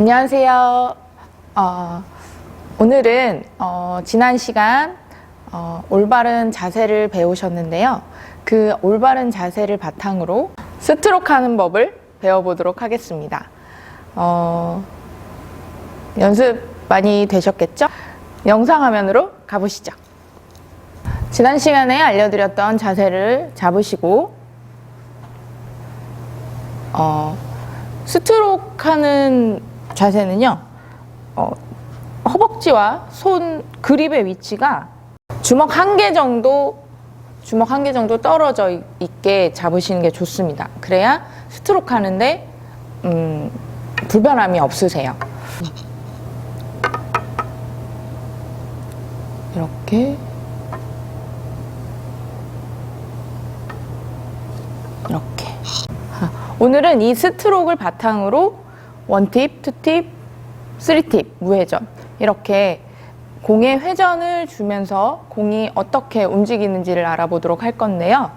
안녕하세요. 어, 오늘은 어, 지난 시간 어, 올바른 자세를 배우셨는데요. 그 올바른 자세를 바탕으로 스트로크 하는 법을 배워보도록 하겠습니다. 어, 연습 많이 되셨겠죠? 영상 화면으로 가보시죠. 지난 시간에 알려드렸던 자세를 잡으시고 어, 스트로크 하는 자세는요, 어, 허벅지와 손 그립의 위치가 주먹 한 개 정도, 주먹 한 개 정도 떨어져 있- 있게 잡으시는 게 좋습니다. 그래야 스트로크 하는데, 음, 불편함이 없으세요. 이렇게. 이렇게. 오늘은 이 스트로크를 바탕으로 원팁, 투팁, 쓰리팁, 무회전 이렇게 공의 회전을 주면서 공이 어떻게 움직이는지를 알아보도록 할 건데요.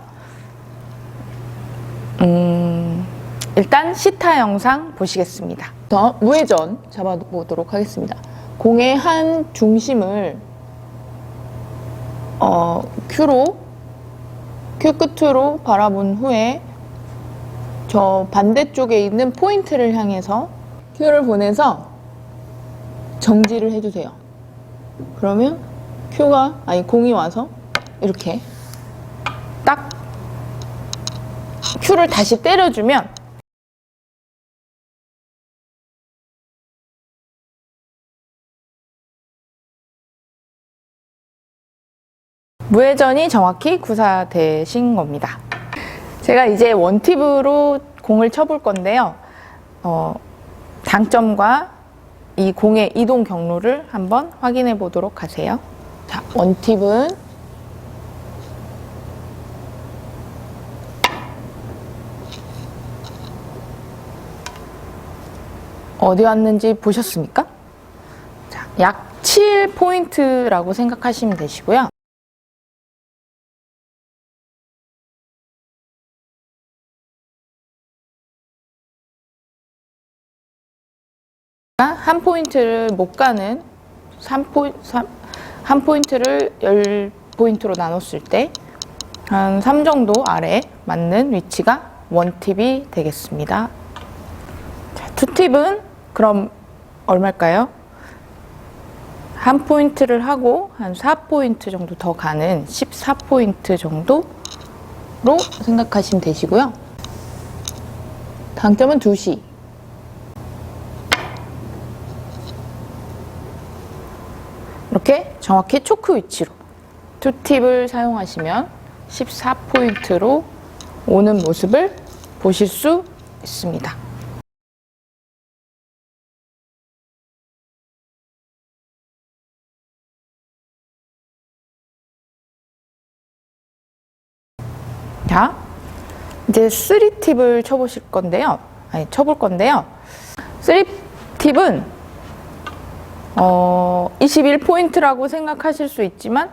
음, 일단 시타 영상 보시겠습니다. 더 무회전 잡아보도록 하겠습니다. 공의 한 중심을 어, 큐로 큐 끝으로 바라본 후에 저 반대쪽에 있는 포인트를 향해서 큐를 보내서 정지를 해주세요. 그러면 큐가 아니 공이 와서 이렇게 딱 큐를 다시 때려주면 무회전이 정확히 구사되신 겁니다. 제가 이제 원팁으로 공을 쳐볼 건데요. 어, 당점과 이 공의 이동 경로를 한번 확인해 보도록 하세요. 자, 원팁은 어디 왔는지 보셨습니까? 자, 약 7포인트라고 생각하시면 되시고요. 한 포인트를 못 가는 3포, 한 포인트를 10포인트로 나눴을 때 한 3 정도 아래 맞는 위치가 원팁이 되겠습니다. 자, 투팁은 그럼 얼마일까요? 한 포인트를 하고 한 4포인트 정도 더 가는 14포인트 정도로 생각하시면 되시고요. 당점은 2시. 이렇게 정확히 초크 위치로 투팁을 사용하시면 14포인트로 오는 모습을 보실 수 있습니다. 자, 이제 3팁을 쳐보실 건데요. 아니, 쳐볼 건데요. 3팁은 어, 21포인트라고 생각하실 수 있지만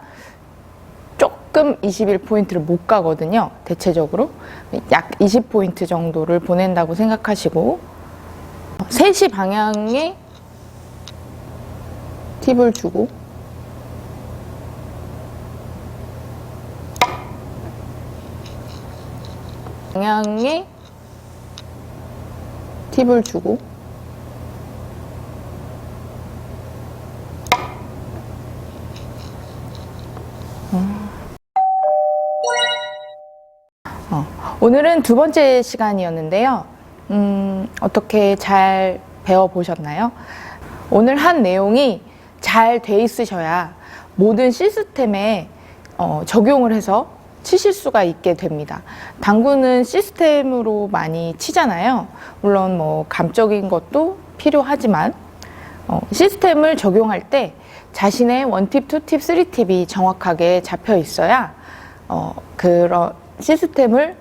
조금 21포인트를 못 가거든요. 대체적으로. 약 20포인트 정도를 보낸다고 생각하시고 3시 방향에 팁을 주고 방향에 팁을 주고 오늘은 두 번째 시간이었는데요. 음, 어떻게 잘 배워보셨나요? 오늘 한 내용이 잘 돼 있으셔야 모든 시스템에 어, 적용을 해서 치실 수가 있게 됩니다. 당구는 시스템으로 많이 치잖아요. 물론 뭐 감적인 것도 필요하지만 어, 시스템을 적용할 때 자신의 원팁, 투팁, 쓰리팁이 정확하게 잡혀 있어야 어, 그런 시스템을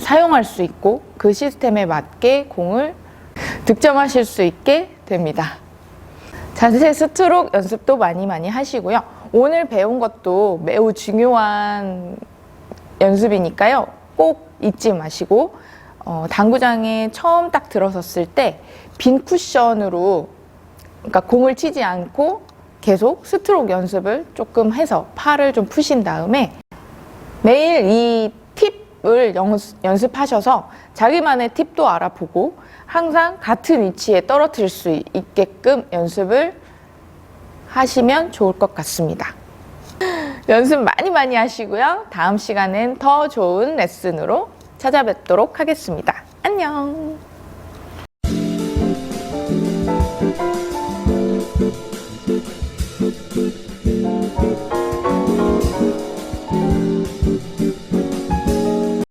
사용할 수 있고 그 시스템에 맞게 공을 득점하실 수 있게 됩니다. 자세 스트로크 연습도 많이 많이 하시고요. 오늘 배운 것도 매우 중요한 연습이니까요. 꼭 잊지 마시고 어, 당구장에 처음 딱 들어섰을 때 빈 쿠션으로 그러니까 공을 치지 않고 계속 스트로크 연습을 조금 해서 팔을 좀 푸신 다음에 매일 이팁 을 연습, 연습하셔서 자기만의 팁도 알아보고 항상 같은 위치에 떨어뜨릴 수 있게끔 연습을 하시면 좋을 것 같습니다. 연습 많이 많이 하시고요. 다음 시간엔 더 좋은 레슨으로 찾아뵙도록 하겠습니다. 안녕!